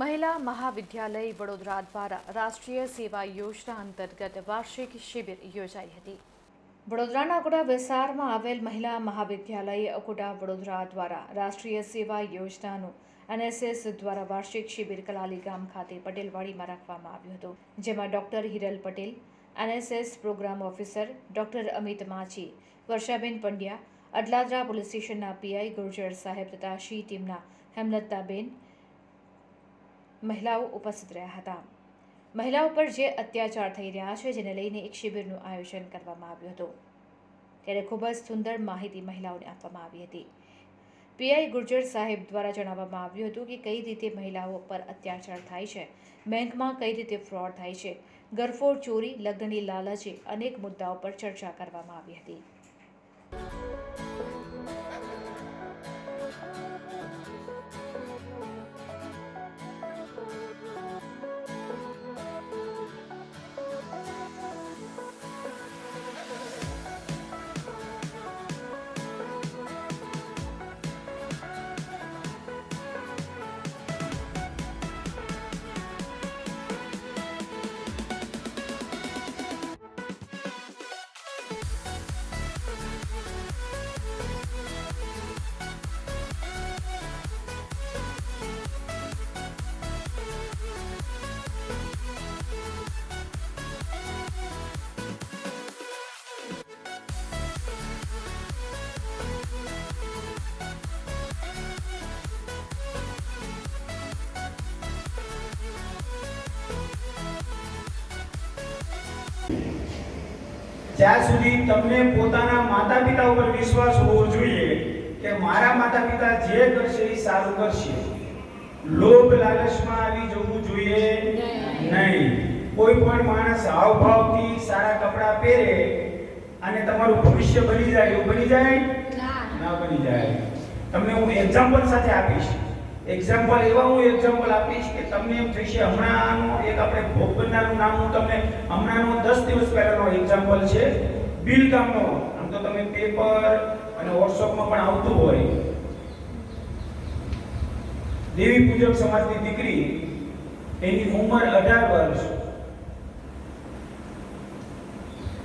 મહિલા મહાવિદ્યાલય વડોદરા દ્વારા રાષ્ટ્રીય સેવા યોજના અંતર્ગત વાર્ષિક શિબિર યોજાઈ હતી. વડોદરાના અકોટા વિસ્તારમાં આવેલ મહિલા મહાવિદ્યાલય અકોટા વડોદરા દ્વારા રાષ્ટ્રીય સેવા યોજનાનું એનએસએસ દ્વારા વાર્ષિક શિબિર કલાલી ગામ ખાતે પટેલવાડીમાં રાખવામાં આવ્યું હતું, જેમાં doctor Hiral Patel, NSS program officer doctor Amit Machhi, વર્ષાબેન પંડ્યા અડલાદરા પોલીસ સ્ટેશનના પીઆઈ ગુર્જર સાહેબ તથા શી ટીમના હેમલતાબેન મહિલાઓ ઉપસ્થિત રહ્યા હતા. મહિલાઓ પર જે અત્યાચાર થઈ રહ્યા છે, જેને લઈને એક શિબિરનું આયોજન કરવામાં આવ્યું હતું. ત્યારે ખૂબ જ સુંદર માહિતી મહિલાઓને આપવામાં આવી હતી. પીઆઈ ગુર્જર સાહેબ દ્વારા જણાવવામાં આવ્યું હતું કે કઈ રીતે મહિલાઓ પર અત્યાચાર થાય છે, બેંકમાં કઈ રીતે ફ્રોડ થાય છે ગરફોડ ચોરી, લગ્નની લાલચે અનેક મુદ્દાઓ પર ચર્ચા કરવામાં આવી હતી. あ! જ્યાં સુધી તમને પોતાના માતા પિતા ઉપર વિશ્વાસ હોવો જોઈએ કે મારા માતા પિતા જે કરશે એ સારું કરશે. લોભ લાલચમાં આવી જવું જોઈએ નહીં. કોઈ પણ માણસ હાવભાવથી સારા કપડાં પહેરે અને તમારું ભવિષ્ય બની જાય એવું બની જાય? ના. બની જાય. તમને હું એક્ઝામ્પલ સાથે આપીશ. એક્ઝામ્પલ એવા હું એક્ઝામ્પલ આપીશ કે તમને એમ થશે, હમણાંનો એક આપણે ભોગ બનનારનું નામ હું તમને હમણાંનો દસ દિવસ પહેલાનો એક્ઝામ્પલ છે બિલ કામનો આમ તો તમે પેપર અને વોટ્સઅપમાં પણ આવતું હોય. દેવી પૂજક સમાજની દીકરી, એની ઉંમર અઢાર વર્ષ.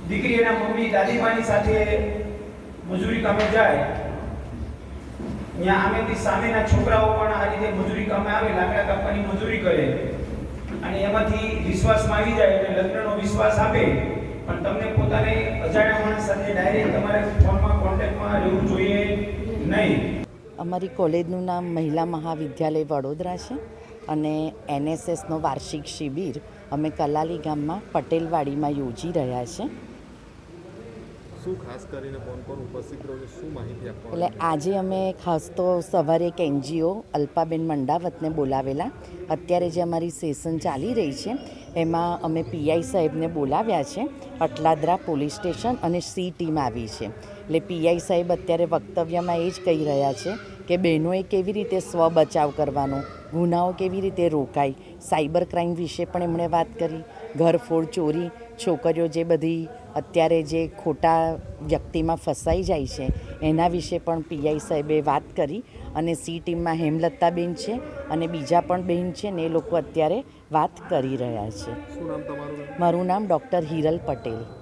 દીકરી એના મમ્મી દાદીમાની સાથે મજૂરી કામે જાય. ત્યાં આમેથી સામેના છોકરાઓ પણ રીતે મજૂરી કામે લાકડા કાપવાની મજૂરી કરે. અને એમાંથી વિશ્વાસમાં આવી જાય એટલે લગ્નનો વિશ્વાસ આપે. પણ તમને પોતાને અજાણ્યા માણસ સાથે ડાયરેક્ટ તમારે ફોનમાં કોન્ટેક્ટમાં રહેવું જોઈએ નહીં. અમારી કોલેજનું નામ મહિલા મહાવિદ્યાલય વડોદરા છે અને એનએસએસનો વાર્ષિક શિબિર અમે કલાલી ગામમાં પટેલવાડીમાં યોજી રહ્યા છે. શું ખાસ કરીને કોણ કોણ ઉપસ્થિત રહ્યો શું માહિતી આપવા એટલે આજે અમે ખાસ તો સવારે એક એનજીઓ અલ્પાબેન મંડાવતને બોલાવેલા. અત્યારે જે અમારી સેશન ચાલી રહી છે એમાં અમે પીઆઈ સાહેબને બોલાવ્યા છે અટલાદરા પોલીસ સ્ટેશન અને સી ટીમ આવી છે. એટલે પીઆઈ સાહેબ અત્યારે વક્તવ્યમાં એ જ કહી રહ્યા છે કે બહેનોએ કેવી રીતે સ્વ બચાવ કરવાનો ગુનાઓ કેવી રીતે રોકાય સાયબર ક્રાઇમ વિશે પણ એમણે વાત કરી ઘરફોડ ચોરી છોકરીઓ જે બધી અત્યારે જે ખોટા વ્યક્તિમાં ફસાઈ જાય છે એના વિશે પણ પીઆઈ સાહેબે વાત કરી અને સી ટીમમાં હેમલતાબેન છે અને બીજા પણ બહેન છે ને એ લોકો અત્યારે વાત કરી રહ્યા છે. મારું નામ ડૉક્ટર હિરલ પટેલ.